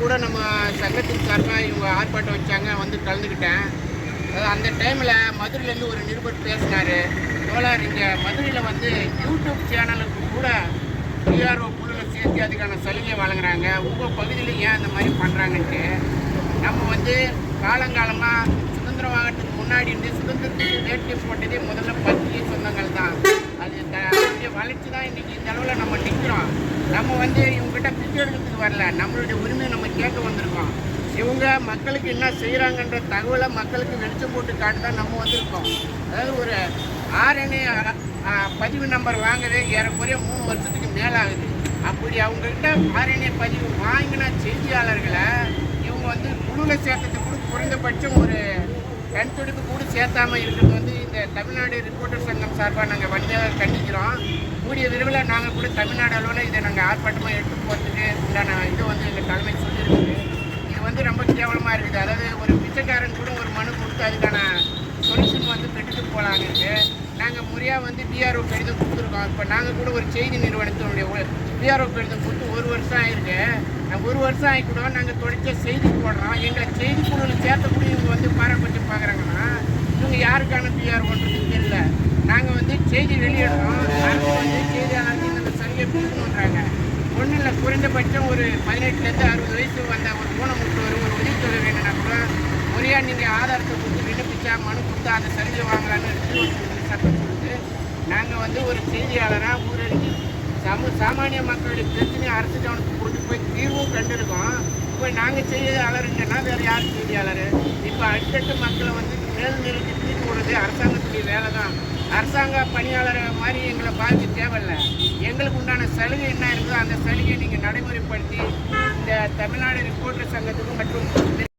கூட நம்ம சங்கத்தின் சார்பாக இவங்க ஆர்ப்பாட்டம் வச்சாங்க வந்து கலந்துக்கிட்டேன். அதாவது அந்த டைமில் மதுரையிலேருந்து ஒரு நிருபர் பேசினார். தோழர் இங்கே மதுரையில் வந்து யூடியூப் சேனலுக்கு கூட டிஆர்ஓ குழுவில் சேர்த்து அதுக்கான சலுகை வழங்குறாங்க. உங்கள் பகுதியில் ஏன் அந்த மாதிரி பண்ணுறாங்கன்ட்டு நம்ம வந்து காலங்காலமாக சுதந்திரம் வாங்கிறதுக்கு முன்னாடி இருந்து சுதந்திரத்துக்கு வேட்டி போட்டதே முதல்ல பத்து வளர்ச்சி தான் இன்றைக்கி இந்த அளவில் நம்ம நிற்கிறோம் நம்ம வந்து இவங்ககிட்ட பிச்சை எடுக்கிறதுக்கு வரல. நம்மளுடைய உரிமையை நம்ம கேட்க வந்திருக்கோம். இவங்க மக்களுக்கு என்ன செய்கிறாங்கன்ற தகவலை மக்களுக்கு வெளிச்சம் போட்டு காட்டு தான் நம்ம வந்திருக்கோம். அதாவது ஒரு ஆர்என்ஏ பதிவு நம்பர் வாங்கவே ஏறக்குறைய மூணு வருஷத்துக்கு மேலே ஆகுது. அப்படி அவங்ககிட்ட ஆர்என்ஏ பதிவு வாங்கின செய்தியாளர்களை இவங்க வந்து குழுவில் சேர்க்கறதுக்கு கூட குறைந்தபட்சம் ஒரு கண் துடிப்பு கூட சேர்த்தாமல் இருக்கிறது தமிழ்நாடு ரிப்போர்ட்டர் சங்கம் சார்பாக நாங்கள் வண்டியாக கண்டிக்கிறோம் கூடிய விரைவில் நாங்கள் கூட தமிழ்நாடு அளவில் இதை நாங்கள் ஆர்ப்பாட்டமாக எடுத்து போகிறதுக்கு உண்டான இது வந்து எங்கள் தலைமை சொல்லியிருக்குது. இது வந்து ரொம்ப கேவலமாக இருக்குது. அதாவது ஒரு பிச்சைக்காரன் கூட ஒரு மனு கொடுத்து அதுக்கான சொல்யூஷன் வந்து பெற்றுட்டு போகலாங்க நாங்கள் முறையாக வந்து பிஆர்ஓ கடிதம் கொடுத்துருக்கோம். இப்போ நாங்கள் கூட ஒரு செய்தி நிறுவனத்தினுடைய பிஆர்ஓ கடிதம் கொடுத்து ஒரு வருஷம் ஆகிருக்கு நான் ஒரு வருஷம் ஆகி கூட நாங்கள் தொடர்ச்சியாக செய்தி போடுறோம் எங்களை செய்தி குழுவில் சேர்த்தக்கூடிய இவங்க வந்து பாரபட்சம் பார்க்குறாங்கன்னா இவங்க யாருக்கான பிஆர்ஓன்றது இல்லை நாங்கள் வந்து செய்தி வெளியிடுறோம். அரசு வந்து செய்தியாளருக்கு இந்த சலுகை கொடுக்கணுன்றாங்க ஒன்றும் இல்லை குறைந்தபட்சம் ஒரு பதினெட்டுலேருந்து அறுபது வயசு வந்த ஒரு ஊனமுற்றவர் ஒரு உதவித்தொகை வேணும்னா கூட முறையாக நீங்கள் ஆதாரத்தை கொடுத்து விண்ணப்பிச்சா மனு கொடுத்தா அந்த சலுகை வாங்கலான்னு திருவள்ளூர் சட்டம் கொடுத்து நாங்கள் வந்து ஒரு செய்தியாளராக ஊரடங்கி சம சாமானிய மக்களுடைய பிரச்சனையும் அரசு கவனத்துக்கு கொண்டு போய் தீர்வும் கண்டிருக்கோம். இப்போ நாங்கள் செய்தியாளருங்கன்னா வேறு யார் செய்தியாளர்? இப்போ அடுத்தடுத்த மக்களை வந்து மேல்நிலைக்கு தீர்வு விடுறது அரசாங்கத்துடைய வேலை தான் அரசாங்க பணியாளர் மாதிரி எங்களை பாதிக்க தேவையில்லை. எங்களுக்கு உண்டான சலுகை என்ன இருக்குதோ அந்த சலுகையை நீங்கள் நடைமுறைப்படுத்தி இந்த தமிழ்நாடு ரிப்போர்ட்டர் சங்கத்துக்கும் மற்றும்